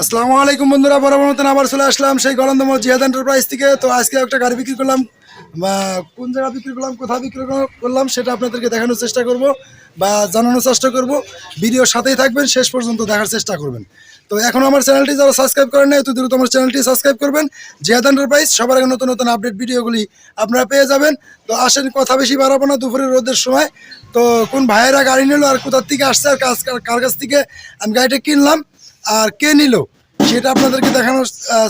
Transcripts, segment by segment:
আসসালামু আলাইকুম বন্ধুরা, বরাবর মতন আবার চলে আসলাম সেই গলন্দম জিহাদ এন্টারপ্রাইজ থেকে। তো আজকে একটা গাড়ি বিক্রি করলাম। বা কোন জায়গা বিক্রি করলাম, কোথায় বিক্রি করলাম সেটা আপনাদেরকে দেখানোর চেষ্টা করব বা জানানোর চেষ্টা করব। ভিডিওর সাথেই থাকবেন, শেষ পর্যন্ত দেখার চেষ্টা করবেন। তো এখন আমার চ্যানেলটি যারা সাবস্ক্রাইব করেন নাই, অতি দ্রুত আমার চ্যানেলটি সাবস্ক্রাইব করবেন। জিহাদ এন্টারপ্রাইজ সবার আগে নতুন নতুন আপডেট ভিডিওগুলি আপনারা পেয়ে যাবেন। তো আসেন, কথা বেশি বাড়াবো না, দুপুরের রোদের সময়। তো কোন ভাইয়েরা গাড়ি নিল আর কোথার থেকে আসছে আর কাজ কার কাছ থেকে? আমি গাড়িটা কিনলাম। আর কে নিল সেটা আপনাদেরকে দেখানোর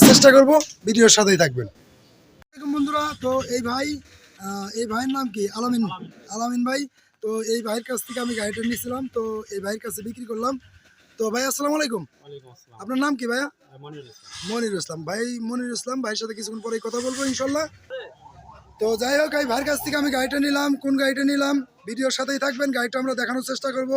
চেষ্টা করব। ভিডিওর সাথেই থাকবেন। বন্ধুরা তো এই ভাই এই ভাইয়ের নাম কি? আলামিন। আলামিন ভাই তো এই ভাইয়ের কাছ থেকে আমি গাড়িটা নিয়েছিলাম তো এই ভাইয়ের কাছে বিক্রি করলাম। তো ভাই আসসালামু আলাইকুম। আপনার নাম কি ভাইয়া? মনির ইসলাম। ভাই মনির ইসলাম ভাইয়ের সাথে কিছুক্ষণ পরে কথা বলব ইনশাল্লাহ তো যাই হোক এই ভাইয়ের কাছ থেকে আমি গাড়িটা নিলাম কোন গাড়িটা নিলাম ভিডিওর সাথেই থাকবেন গাড়িটা আমরা দেখানোর চেষ্টা করব।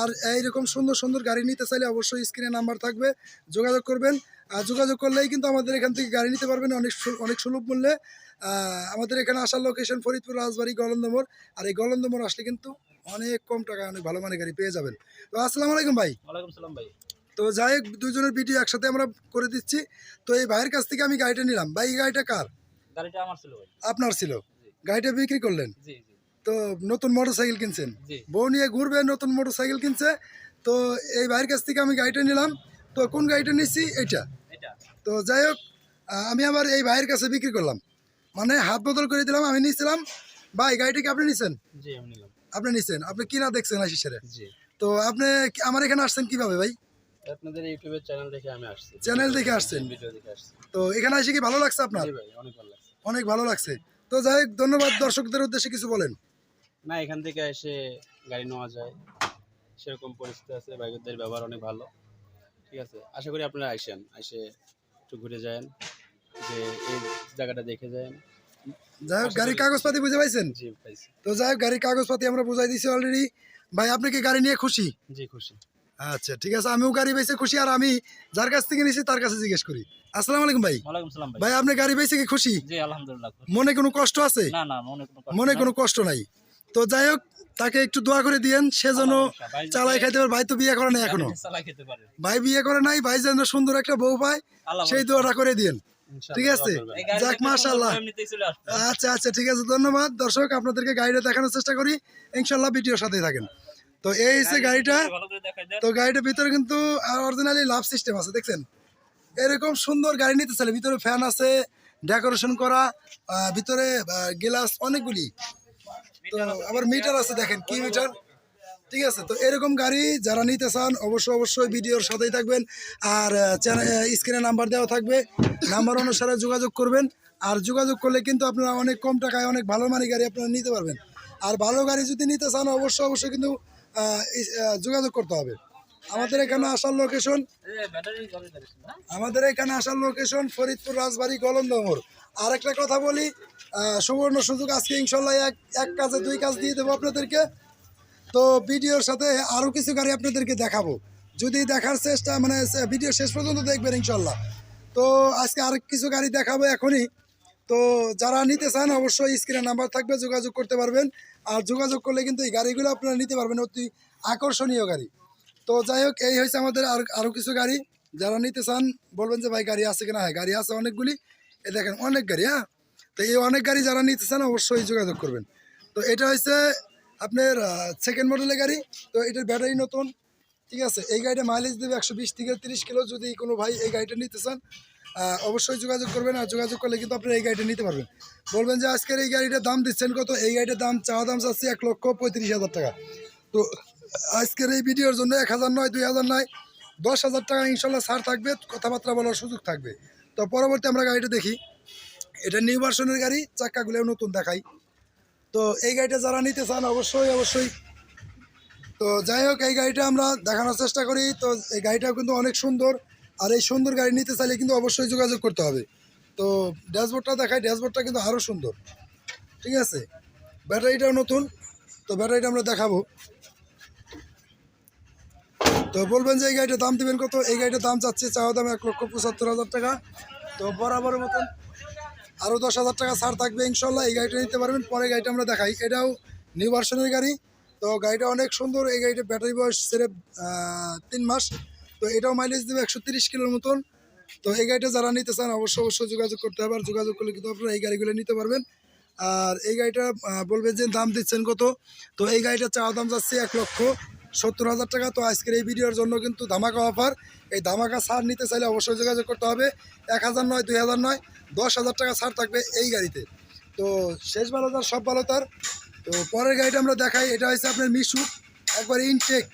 আর এইরকম সুন্দর সুন্দর গাড়ি নিতে চাইলে অবশ্যই স্ক্রিনে নাম্বার থাকবে যোগাযোগ করবেন। আর যোগাযোগ করলেই কিন্তু আমাদের এখান থেকে গাড়ি নিতে পারবেন অনেক অনেক সুলভ মূল্যে। আমাদের এখানে আসার লোকেশন ফরিদপুর রাজবাড়ি গলন্দমোর আর এই গলন্দমোর আসলে কিন্তু অনেক কম টাকায় অনেক ভালো মানের গাড়ি পেয়ে যাবেন। তো আসসালামু আলাইকুম ভাই। ওয়ালাইকুম সালাম ভাই। তো যাই হোক দুজনের ভিডিও একসাথে আমরা করে দিচ্ছি। তো এই ভাইয়ের কাছ থেকে আমি গাড়িটা নিলাম। ভাই এই গাড়িটা কার? গাড়িটা আমার ছিল ভাই। আপনার ছিল? গাড়িটা বিক্রি করলেন? জি জি। তো নতুন মোটর সাইকেল কিনছেন বউ নিয়ে ঘুরবে নতুন মোটর সাইকেল কিনছে। তো এই ভাইয়ের কাছ থেকে আমি গাড়িটা নিলাম। তো কোন গাড়িটা নিচ্ছি? এটা তো যাই হোক আমি আমার এই ভাইয়ের কাছে বিক্রি করলাম। মানে হাত বদল করে দিলাম আমি নিয়েছিলাম ভাই গাড়িটা কি আপনি নিছেন? আপনি নিছেন। আপনি কিনা দেখছেন আশিস স্যারে তো আপনি আমার এখানে আসছেন কীভাবে ভাই? আপনাদের ইউটিউবের চ্যানেল দেখে আমি আসছি। চ্যানেল দেখে আসছেন। ভিডিও দেখে আসছি। তো এখানে এসে কি ভালো লাগছে আপনার? জি ভাই অনেক ভালো লাগছে। অনেক ভালো লাগছে। তো যাই হোক ধন্যবাদ দর্শকদের উদ্দেশ্যে কিছু বলেন। না এখান থেকে এসে গাড়ি নেওয়া যায়। সেরকম পরিস্থিতি আছে বাইকদের ব্যবহার অনেক ভালো। ঠিক আছে আশা করি আপনারা আসেন এসে একটু ঘুরে যান যে এই জায়গাটা দেখে যান। যাই হোক গাড়ির কাগজপাতি বুঝে পাইছেন? জি পাইছি। তো যাই হোক গাড়ির কাগজপাতি আমরা বুঝাই দিছি অলরেডি ভাই আপনি কি গাড়ি নিয়ে খুশি? জি খুশি। আচ্ছা ঠিক আছে আমিও গাড়ি বেঁচে খুশি আর আমি যার কাছ থেকে নিয়েছি তার কাছে জিজ্ঞেস করি। আসসালামু আলাইকুম ভাই। ভাই। ভাই আপনি গাড়ি বেঁচে কি খুশি? জি আলহামদুলিল্লাহ মনে কোনো কষ্ট আছে? না না মনে কোনো কষ্ট মনে নাই। কোনো কষ্ট নাই। তো যাই হোক তাকে একটু দোয়া করে দিয়েন সে যেন চালাই খাইতে পারে। ভাই তো বিয়ে করে নাই এখনও। ভাই বিয়ে করে নাই ভাই যেন সুন্দর একটা বউ পায় সেই দোয়াটা করে দিয়েন। ঠিক আছে? যাক আসবে। আচ্ছা আচ্ছা ঠিক আছে ধন্যবাদ। দর্শক আপনাদেরকে গাড়িটা দেখানোর চেষ্টা করি। ইনশাল্লাহ ভিডিওর সাথেই থাকেন। তো এই হচ্ছে গাড়িটা তো গাড়িটার ভিতরে কিন্তু অরিজিনালি লাভ সিস্টেম আছে দেখছেন? এরকম সুন্দর গাড়ি নিতে চাইলে ভিতরে ফ্যান আছে ডেকোরেশন করা ভিতরে গ্লাস অনেকগুলি। তো আবার মিটার আছে দেখেন কি মিটার? ঠিক আছে তো এরকম গাড়ি যারা নিতে চান অবশ্যই অবশ্যই ভিডিওর সাথেই থাকবেন। আর স্ক্রিনে নাম্বার দেওয়া থাকবে। নাম্বার অনুসারে যোগাযোগ করবেন। আর যোগাযোগ করলে কিন্তু আপনারা অনেক কম টাকায় অনেক ভালো মানি গাড়ি আপনারা নিতে পারবেন। আর ভালো গাড়ি যদি নিতে চান অবশ্যই অবশ্যই কিন্তু যোগাযোগ করতে হবে। আমাদের এখানে আসার লোকেশন আমাদের এখানে আসার লোকেশন ফরিদপুর রাজবাড়ি গলন্দমোর আর একটা কথা বলি সুবর্ণ সুযোগ, আজকে ইনশাল্লাহ এক এক কাজে দুই কাজ দিয়ে দেবো আপনাদেরকে। তো ভিডিওর সাথে আরও কিছু গাড়ি আপনাদেরকে দেখাবো। যদি দেখার চেষ্টা মানে ভিডিও শেষ পর্যন্ত দেখবেন ইনশাল্লাহ। তো আজকে আরেক কিছু গাড়ি দেখাবো এখনই। তো যারা নিতে চান অবশ্যই স্ক্রিনে নাম্বার থাকবে, যোগাযোগ করতে পারবেন। আর যোগাযোগ করলে কিন্তু এই গাড়িগুলো আপনারা নিতে পারবেন, অতি আকর্ষণীয় গাড়ি। তো যাই হোক, এই হয়েছে আমাদের আর আরও কিছু গাড়ি। যারা নিতে চান, বলবেন যে ভাই, গাড়ি আছে কিনা? হ্যাঁ গাড়ি আছে অনেকগুলি। এ দেখেন, অনেক গাড়ি হ্যাঁ? তো এই অনেক গাড়ি যারা নিতে চান, অবশ্যই যোগাযোগ করবেন। তো এটা হচ্ছে আপনার সেকেন্ড মডেলের গাড়ি। তো এটার ব্যাটারি নতুন। ঠিক আছে, এই গাড়িটা মাইলেজ দেবে একশো বিশ থেকে তিরিশ কিলো যদি কোনো ভাই এই গাড়িটা নিতে চান অবশ্যই যোগাযোগ করবেন আর যোগাযোগ করলে কিন্তু আপনারা এই গাড়িটা নিতে পারবেন। বলবেন যে আজকের এই গাড়িটার দাম দিচ্ছেন কত? এই গাড়িটার দাম চাওয়া দাম চাচ্ছি এক লক্ষ পঁয়ত্রিশ হাজার টাকা। তো আজকের এই ভিডিওর জন্য এক হাজার নয়, দুই হাজার নয়, দশ হাজার টাকা ইনশাল্লাহ ছাড় থাকবে, কথাবার্তা বলার সুযোগ থাকবে। তো পরবর্তী আমরা গাড়িটা দেখি। এটা নিউ ভার্সনের গাড়ি, চাক্কাগুলো নতুন দেখাই। তো এই গাড়িটা যারা নিতে চান, অবশ্যই অবশ্যই তো যাই হোক, এই গাড়িটা আমরা দেখানোর চেষ্টা করি। তো এই গাড়িটাও কিন্তু অনেক সুন্দর। আর এই সুন্দর গাড়ি নিতে চাইলে কিন্তু অবশ্যই যোগাযোগ করতে হবে। তো ড্যাশবোর্ডটা দেখাই, ড্যাশবোর্ডটা কিন্তু আরও সুন্দর। ঠিক আছে? ব্যাটারিটাও নতুন। তো ব্যাটারিটা আমরা দেখাবো। তো বলবেন যে এই গাড়িটার দাম দিবেন কত? এই গাড়িটার দাম চাচ্ছে চাওয়া দাম এক লক্ষ পঁচাত্তর হাজার টাকা। তো বরাবর মতন আরও দশ হাজার টাকা ছাড় থাকবে ইনশাল্লাহ। এই গাড়িটা নিতে পারবেন। পরে গাড়িটা আমরা দেখাই। এটাও নিউ ভার্সনের গাড়ি। তো গাড়িটা অনেক সুন্দর। এই গাড়িটা ব্যাটারি বয়স সেরে তিন মাস। তো এটাও মাইলেজ দেবে একশো তিরিশ কিলোর মতন। তো এই গাড়িটা যারা নিতে চান, অবশ্যই অবশ্যই যোগাযোগ করতে হবে। আর যোগাযোগ করলে কিন্তু আপনারা এই গাড়িগুলো নিতে পারবেন। আর এই গাড়িটা বলবে যে দাম দিচ্ছেন কত? তো এই গাড়িটা চাওয়া দাম যাচ্ছে এক লক্ষ সত্তর হাজার টাকা। তো আজকের এই ভিডিওর জন্য কিন্তু ধামাকা অফার এই ধামাকা ছাড় নিতে চাইলে অবশ্যই যোগাযোগ করতে হবে। এক হাজার নয়, দুই হাজার নয়, দশ হাজার টাকা ছাড় থাকবে এই গাড়িতে। তো শেষ ভালো তার, সব ভালো তার। তো পরের গাড়িটা আমরা দেখাই, এটা হচ্ছে আপনার মিশু একবার ইনটেক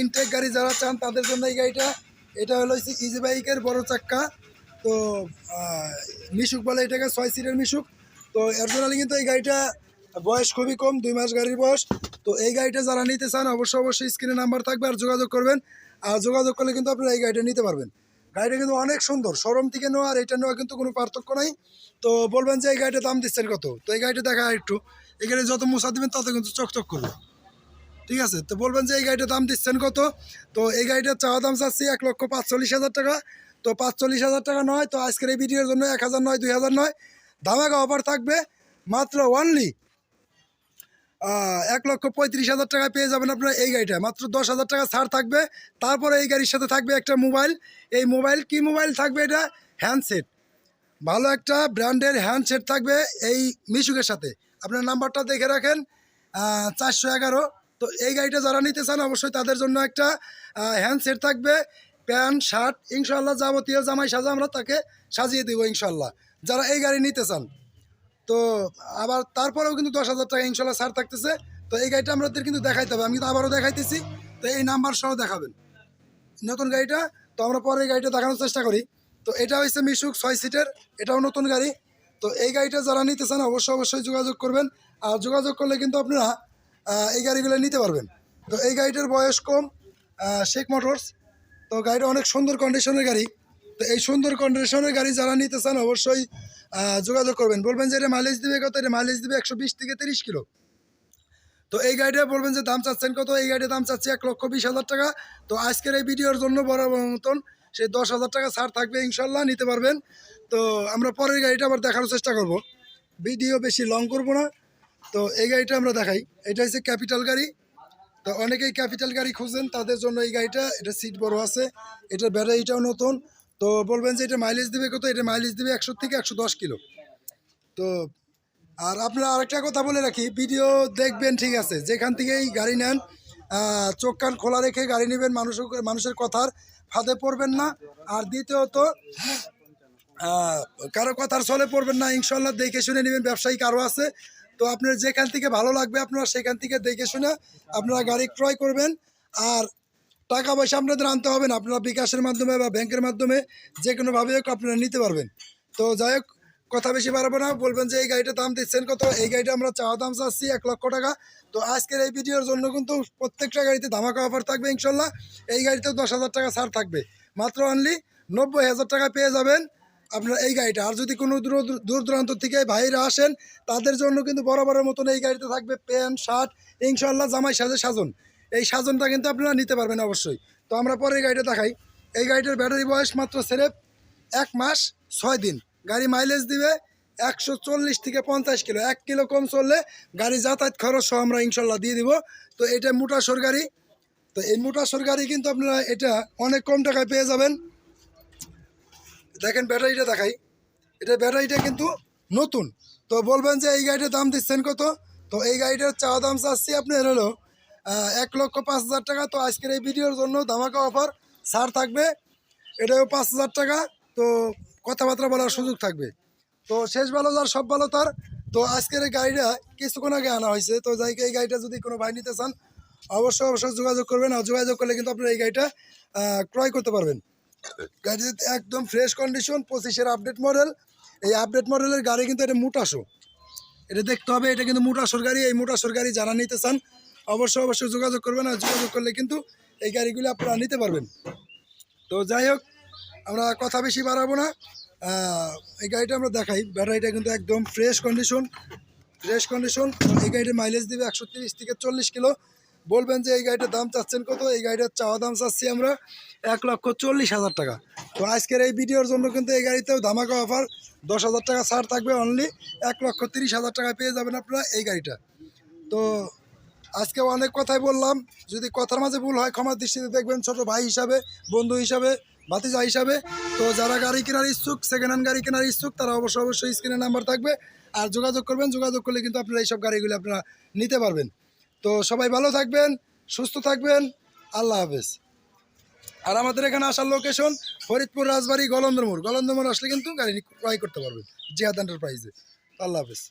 ইনটেক গাড়ি যারা চান তাদের জন্য এই গাড়িটা। এটা হলো হচ্ছে ইজি বাইকের বড় চাক্কা। তো মিশুক বলে এটাকে, ছয় সিটের মিশুক। তো এর জন্য কিন্তু এই গাড়িটা বয়স খুবই কম, দুই মাস গাড়ির বয়স। তো এই গাড়িটা যারা নিতে চান, অবশ্যই অবশ্যই স্ক্রিনে নাম্বার থাকবে আর যোগাযোগ করবেন। আর যোগাযোগ করলে কিন্তু আপনারা এই গাড়িটা নিতে পারবেন। গাড়িটা কিন্তু অনেক সুন্দর। শোরুম থেকে নেওয়া আর এটা নেওয়া কিন্তু কোনো পার্থক্য নাই। তো বলবেন যে এই গাড়িটা দাম দিচ্ছেন কত? তো এই গাড়িটা দেখা একটু। এই যত মশা দিবেন তত কিন্তু চকচক করবে। ঠিক আছে? তো বলবেন যে এই গাড়িটার দাম দিচ্ছেন কত? তো এই গাড়িটার চাওয়া দাম চাচ্ছি এক লক্ষ পাঁচচল্লিশ হাজার টাকা। তো পাঁচচল্লিশ হাজার টাকা নয়, তো আজকের এই ভিডিওর জন্য এক হাজার নয়, দুই হাজার নয়। ধামাকা অফার থাকবে মাত্র অনলি এক লক্ষ পঁয়ত্রিশ হাজার টাকায় পেয়ে যাবেন আপনার এই গাড়িটা। মাত্র দশ হাজার টাকা ছাড় থাকবে। তারপরে এই গাড়ির সাথে থাকবে একটা মোবাইল। এই মোবাইল, কি মোবাইল থাকবে এটা? হ্যান্ডসেট। ভালো একটা ব্র্যান্ডের হ্যান্ডসেট থাকবে এই মিশুকের সাথে। আপনার নাম্বারটা দেখে রাখেন চারশো এগারো। তো এই গাড়িটা যারা নিতে চান অবশ্যই তাদের জন্য একটা হ্যান্ডসেট থাকবে। প্যান্ট, শার্ট ইনশাল্লাহ যাবতীয় জামাই সাজা আমরা তাকে সাজিয়ে দেবো ইনশাল্লাহ যারা এই গাড়ি নিতে চান তো আবার তারপরেও কিন্তু দশ হাজার টাকা ইনশাল্লাহ ছাড় থাকতেছে। তো এই গাড়িটা আমাদের কিন্তু দেখাইতে হবে। আমি কিন্তু আবারও দেখাইতেছি। তো এই নাম্বার সহ দেখাবেন। নতুন গাড়িটা, তো আমরা পরে এই গাড়িটা দেখানোর চেষ্টা করি। তো এটা হচ্ছে মিশুক ছয় সিটের এটাও নতুন গাড়ি। তো এই গাড়িটা যারা নিতে চান অবশ্যই অবশ্যই যোগাযোগ করবেন। আর যোগাযোগ করলে কিন্তু আপনারা এই গাড়িগুলো নিতে পারবেন। তো এই গাড়িটার বয়স কম শেখ মোটরস। তো গাড়িটা অনেক সুন্দর কন্ডিশনের গাড়ি। তো এই সুন্দর কন্ডিশনের গাড়ি যারা নিতে চান অবশ্যই যোগাযোগ করবেন। বলবেন যে এটা মাইলেজ দিবে কত? এটা মাইলেজ দিবে একশো বিশ থেকে তিরিশ কিলো। তো এই গাড়িটা বলবেন যে দাম চাচ্ছেন কত? এই গাড়ির দাম চাচ্ছে এক লক্ষ বিশ হাজার টাকা। তো আজকের এই ভিডিওর জন্য বরাবর মতন সেই দশ হাজার টাকা ছাড় থাকবে, ইনশাল্লাহ নিতে পারবেন। তো আমরা পরের গাড়িটা আবার দেখানোর চেষ্টা করব। ভিডিও বেশি লং করব না। তো এই গাড়িটা আমরা দেখাই। এটা হচ্ছে ক্যাপিটাল গাড়ি। তো অনেকেই ক্যাপিটাল গাড়ি খুঁজেন, তাদের জন্য এই গাড়িটা। এটা সিট বড় আছে। এটার ব্যাটারিটাও নতুন। তো বলবেন যে এটা মাইলেজ দেবে কত? এটা মাইলেজ দিবে একশো থেকে একশো দশ কিলো। তো আর আপনারা আরেকটা কথা বলে রাখি ভিডিও দেখবেন, ঠিক আছে? যেখান থেকেই গাড়ি নেন চোখ কান খোলা রেখে গাড়ি নেবেন মানুষের মানুষের কথার ফাঁদে পড়বেন না। আর দ্বিতীয়ত কারও কথার চলে পড়বেন না। ইনশাল্লাহ দেখে শুনে নেবেন, ব্যবসায়ী কারও আছে। তো আপনার যেখান থেকে ভালো লাগবে, আপনারা সেখান থেকে দেখে শুনে আপনারা গাড়ি ক্রয় করবেন। আর টাকা পয়সা আপনাদের আনতে হবে না। আপনারা বিকাশের মাধ্যমে বা ব্যাংকের মাধ্যমে যে কোনোভাবে হোক আপনারা নিতে পারবেন। তো যাই হোক, কথা বেশি বাড়াবো না। বলবেন যে এই গাড়িটার দাম দিচ্ছেন কত? এই গাড়িটা আমরা চাওয়া দাম চাচ্ছি এক লক্ষ টাকা। তো আজকের এই ভিডিওর জন্য কিন্তু প্রত্যেকটা গাড়িতে ধামাকা অফার থাকবে ইনশাল্লাহ। এই গাড়িতে দশ হাজার টাকা ছাড় থাকবে। মাত্র অনলি নব্বই হাজার টাকা পেয়ে যাবেন আপনার এই গাড়িটা। আর যদি কোনো দূর দূর দূরান্ত থেকে ভাইরা আসেন, তাদের জন্য কিন্তু বরাবরের মতন এই গাড়িতে থাকবে প্যান্ট, শার্ট, ইনশাল্লাহ জামাই সাজে সাজন। এই সাজনটা কিন্তু আপনারা নিতে পারবেন অবশ্যই। তো আমরা পরে গাড়িটা দেখাই। এই গাড়িটার ব্যাটারি বয়স মাত্র সেরেপ এক মাস ছয় দিন। গাড়ি মাইলেজ দিবে একশো চল্লিশ থেকে পঞ্চাশ কিলো। এক কিলো কম চললে গাড়ি যাতায়াত খরচ সহ আমরা ইনশাল্লাহ দিয়ে দিব। তো এটা মোটাসোর গাড়ি। তো এই মোটাসোর গাড়ি কিন্তু আপনারা এটা অনেক কম টাকায় পেয়ে যাবেন। দেখেন ব্যাটারিটা দেখাই। এটা ব্যাটারিটা কিন্তু নতুন। তো বলবেন যে এই গাড়িটার দাম দিচ্ছেন কত? তো এই গাড়িটার চাওয়া দাম চাচ্ছি আপনার হলো এক লক্ষ পাঁচ হাজার টাকা। তো আজকের এই ভিডিওর জন্য ধামাকা অফার ছাড় থাকবে, এটাও পাঁচ হাজার টাকা। তো কথাবার্তা বলার সুযোগ থাকবে। তো শেষ ভালো তার সব ভালো তার। তো আজকের এই গাড়িটা কিছুক্ষণ আগে আনা হয়েছে। তো যাই এই গাড়িটা যদি কোনো ভাই নিতে চান, অবশ্যই অবশ্যই যোগাযোগ করবেন। আর যোগাযোগ করলে কিন্তু আপনারা এই গাড়িটা ক্রয় করতে পারবেন। গাড়ি একদম ফ্রেশ কন্ডিশন পঁচিশের আপডেট মডেল এই আপডেট মডেলের গাড়ি কিন্তু এটা মোটাশো এটা দেখতে হবে, এটা কিন্তু মোটাশোর গাড়ি। এই মোটাশোর গাড়ি যারা নিতে চান অবশ্যই অবশ্যই যোগাযোগ করবেন আর যোগাযোগ করলে কিন্তু এই গাড়িগুলি আপনারা নিতে পারবেন। তো যাই হোক, আমরা কথা বেশি বাড়াবো না। এই গাড়িটা আমরা দেখাই। ব্যাটারিটা কিন্তু একদম ফ্রেশ কন্ডিশন ফ্রেশ কন্ডিশন এই গাড়িটা মাইলেজ দিবে একশো তিরিশ থেকে চল্লিশ কিলো। বলবেন যে এই গাড়িটার দাম চাচ্ছেন কত? এই গাড়িটার চাওয়া দাম চাচ্ছি আমরা এক লক্ষ চল্লিশ হাজার টাকা। তো আজকের এই ভিডিওর জন্য কিন্তু এই গাড়িতেও ধামাকা অফার দশ হাজার টাকা ছাড় থাকবে অনলি এক লক্ষ তিরিশ হাজার টাকা পেয়ে যাবেন আপনারা এই গাড়িটা। তো আজকে অনেক কথাই বললাম। যদি কথার মাঝে ভুল হয়, ক্ষমার দৃষ্টিতে দেখবেন ছোট ভাই হিসাবে, বন্ধু হিসাবে, ভাতিজা হিসাবে। তো যারা গাড়ি কেনার ইচ্ছুক সেকেন্ড হ্যান্ড গাড়ি কেনার ইচ্ছুক, তারা অবশ্যই অবশ্যই স্ক্রিনে নাম্বার থাকবে। আর যোগাযোগ করবেন, যোগাযোগ করলে কিন্তু আপনারা এইসব গাড়িগুলো আপনারা নিতে পারবেন। তো সবাই ভালো থাকবেন, সুস্থ থাকবেন, আল্লাহ হাফেজ। আর আমাদের এখানে আসার লোকেশন ফরিদপুর, রাজবাড়ি গলন্দরমোড় গলন্দরমোড় আসলে কিন্তু গাড়ি ক্রয় করতে পারবেন জিয়াদ এন্টারপ্রাইজে আল্লাহ হাফেজ।